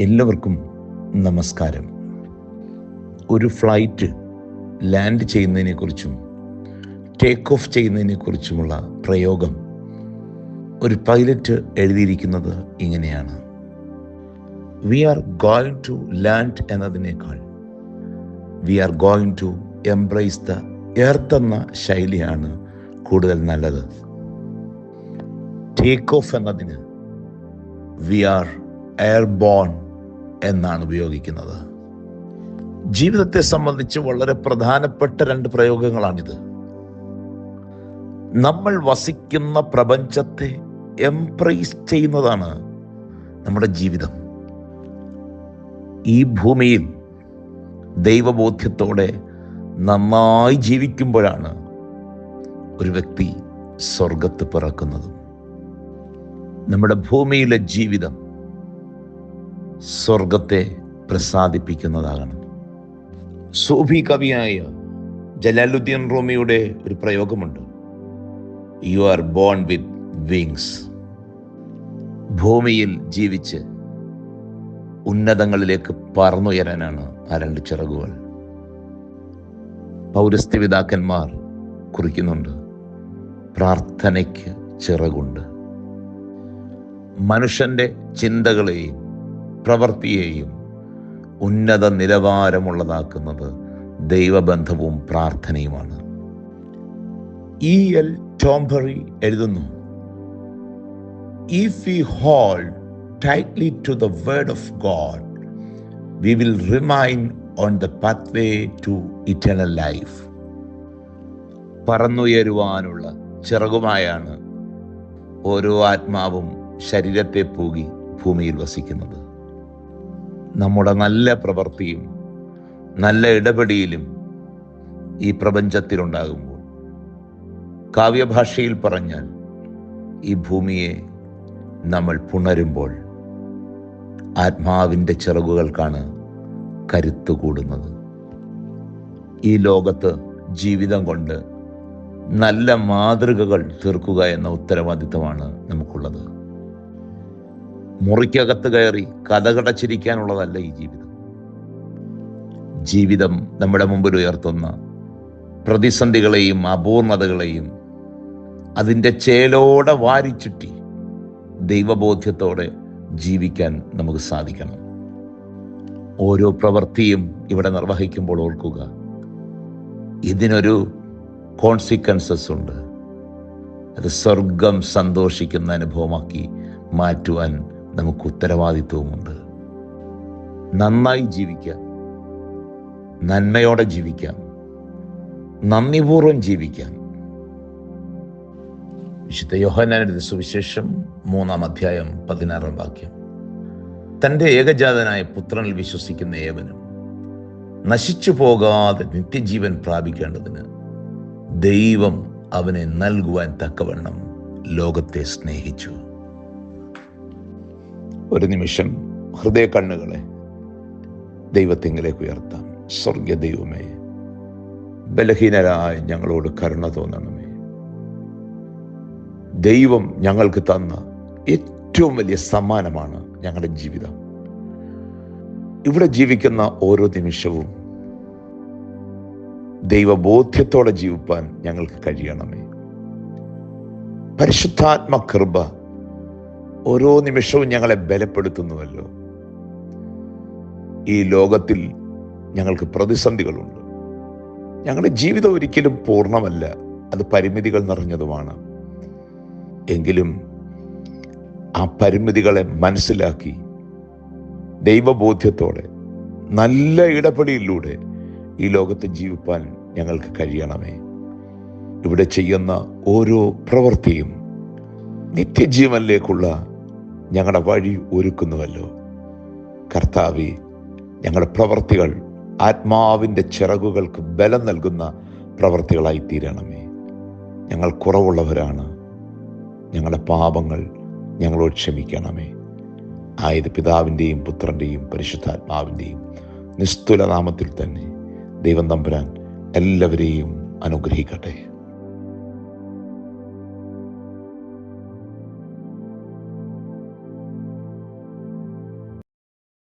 എല്ലാവർക്കും നമസ്കാരം. ഒരു ഫ്ലൈറ്റ് ലാൻഡ് ചെയ്യുന്നതിനെക്കുറിച്ചും ടേക്ക് ഓഫ് ചെയ്യുന്നതിനെക്കുറിച്ചുമുള്ള പ്രയോഗം ഒരു പൈലറ്റ് എഴുതിയിരിക്കുന്നത് ഇങ്ങനെയാണ്. We are going to land എന്നതിനേക്കാൾ we are going to embrace the earth എന്ന ശൈലിയാണ് കൂടുതൽ നല്ലത്. ടേക്ക് ഓഫ് എന്നതിന് വി ആർ എയർ ബോൺ എന്നാണ് ഉപയോഗിക്കുന്നത്. ജീവിതത്തെ സംബന്ധിച്ച് വളരെ പ്രധാനപ്പെട്ട രണ്ട് പ്രയോഗങ്ങളാണിത്. നമ്മൾ വസിക്കുന്ന പ്രപഞ്ചത്തെ എംപ്രൈസ് ചെയ്യുന്നതാണ് നമ്മുടെ ജീവിതം. ഈ ഭൂമിയിൽ ദൈവബോധ്യത്തോടെ നന്നായി ജീവിക്കുമ്പോഴാണ് ഒരു വ്യക്തി സ്വർഗത്ത് പിറക്കുന്നത്. നമ്മുടെ ഭൂമിയിലെ ജീവിതം സ്വർഗത്തെ പ്രസാദിപ്പിക്കുന്നതാകണം. സൂഫി കവിയായ ജലാലുദ്ദീൻ റൂമിയുടെ ഒരു പ്രയോഗമുണ്ട്. You are born with wings ഭൂമിയിൽ ജീവിച്ച് ഉന്നതങ്ങളിലേക്ക് പറന്നുയരാനാണ് ആ രണ്ട് ചിറകുകൾ. പൗരസ്ത്യപിതാക്കന്മാർ കുറിക്കുന്നുണ്ട്. പ്രാർത്ഥനയ്ക്ക് ചിറകുണ്ട്. മനുഷ്യന്റെ ചിന്തകളെയും പ്രവൃത്തിയെയും ഉന്നത നിലവാരമുള്ളതാക്കുന്നത് ദൈവബന്ധവും പ്രാർത്ഥനയുമാണ്. ഇ എൽ ടോംബറി എഴുതുന്നു. If we hold tightly to the word of God we will remain on the pathway to eternal life പറന്നുയരുവാനുള്ള ചിറകുമായാണ് ഓരോ ആത്മാവും ശരീരത്തെ പൂകി ഭൂമിയിൽ വസിക്കുന്നത്. നമ്മുടെ നല്ല പ്രവൃത്തിയും നല്ല ഇടപെടിയിലും ഈ പ്രപഞ്ചത്തിലുണ്ടാകുമ്പോൾ കാവ്യഭാഷയിൽ പറഞ്ഞാൽ ഈ ഭൂമിയെ നമ്മൾ പുണരുമ്പോൾ ആത്മാവിന്റെ ചിറകുകൾക്കാണ് കരുത്ത് കൂടുന്നത്. ഈ ലോകത്ത് ജീവിതം കൊണ്ട് നല്ല മാതൃകകൾ തീർക്കുക എന്ന ഉത്തരവാദിത്തമാണ് നമുക്കുള്ളത്. മുറിക്കകത്ത് കയറി കഥകടച്ചിരിക്കാനുള്ളതല്ല ഈ ജീവിതം. ജീവിതം നമ്മുടെ മുമ്പിൽ ഉയർത്തുന്ന പ്രതിസന്ധികളെയും അപൂർണതകളെയും അതിന്റെ ചേലോടെ വാരിച്ചുറ്റി ദൈവബോധ്യത്തോടെ ജീവിക്കാൻ നമുക്ക് സാധിക്കണം. ഓരോ പ്രവൃത്തിയും ഇവിടെ നിർവഹിക്കുമ്പോൾ ഓർക്കുക ഇതിനൊരു കോൺസിക്വൻസസ് ഉണ്ട്. അത് സ്വർഗം സന്തോഷിക്കുന്ന അനുഭവമാക്കി മാറ്റുവാൻ നമുക്ക് ഉത്തരവാദിത്വമുണ്ട് നന്നായി ജീവിക്കാം. നന്മയോടെ ജീവിക്കാം. നന്ദിപൂർവം ജീവിക്കാം. വിശുദ്ധ യോഹനാനരുടെ സുവിശേഷം മൂന്നാം അധ്യായം പതിനാറാം വാക്യം. തന്റെ ഏകജാതനായ പുത്രനിൽ വിശ്വസിക്കുന്ന ഏവനും നശിച്ചു പോകാതെ നിത്യജീവൻ പ്രാപിക്കേണ്ടതിന് ദൈവം അവനെ നൽകുവാൻ തക്കവണ്ണം ലോകത്തെ സ്നേഹിച്ചു. ഒരു നിമിഷം ഹൃദയ കണ്ണുകളെ ദൈവത്തിങ്കിലേക്ക് ഉയർത്താം. സ്വർഗ ദൈവമേ ബലഹീനരായ ഞങ്ങളോട് കരുണ തോന്നണമേ. ദൈവം ഞങ്ങൾക്ക് തന്ന ഏറ്റവും വലിയ സമ്മാനമാണ് ഞങ്ങളുടെ ജീവിതം. ഇവിടെ ജീവിക്കുന്ന ഓരോ നിമിഷവും ദൈവബോധ്യത്തോടെ ജീവിപ്പാൻ ഞങ്ങൾക്ക് കഴിയണമേ. പരിശുദ്ധാത്മ കൃപ ഓരോ നിമിഷവും ഞങ്ങളെ ബലപ്പെടുത്തുന്നുവല്ലോ. ഈ ലോകത്തിൽ ഞങ്ങൾക്ക് പ്രതിസന്ധികളുണ്ട്. ഞങ്ങളുടെ ജീവിതം ഒരിക്കലും പൂർണമല്ല. അത് പരിമിതികൾ നിറഞ്ഞതുമാണ്. എങ്കിലും ആ പരിമിതികളെ മനസ്സിലാക്കി ദൈവബോധ്യത്തോടെ നല്ല ഇടപെടിയിലൂടെ ഈ ലോകത്ത് ജീവിപ്പാൻ ഞങ്ങൾക്ക് കഴിയണമേ. ഇവിടെ ചെയ്യുന്ന ഓരോ പ്രവൃത്തിയും നിത്യജീവനിലേക്കുള്ള ഞങ്ങളുടെ വഴി ഒരുക്കുന്നുവല്ലോ. കർത്താവി ഞങ്ങളുടെ പ്രവർത്തികൾ ആത്മാവിന്റെ ചിറകുകൾക്ക് ബലം നൽകുന്ന പ്രവർത്തികളായി തീരണമേ. ഞങ്ങൾ കുറവുള്ളവരാണ്. ഞങ്ങളുടെ പാപങ്ങൾ ഞങ്ങളോട് ക്ഷമിക്കണമേ. ആയത് പിതാവിന്റെയും പുത്രന്റെയും പരിശുദ്ധാത്മാവിന്റെയും നിസ്തുലനാമത്തിൽ തന്നെ ദൈവം തമ്പുരാൻ എല്ലാവരെയും അനുഗ്രഹിക്കട്ടെ.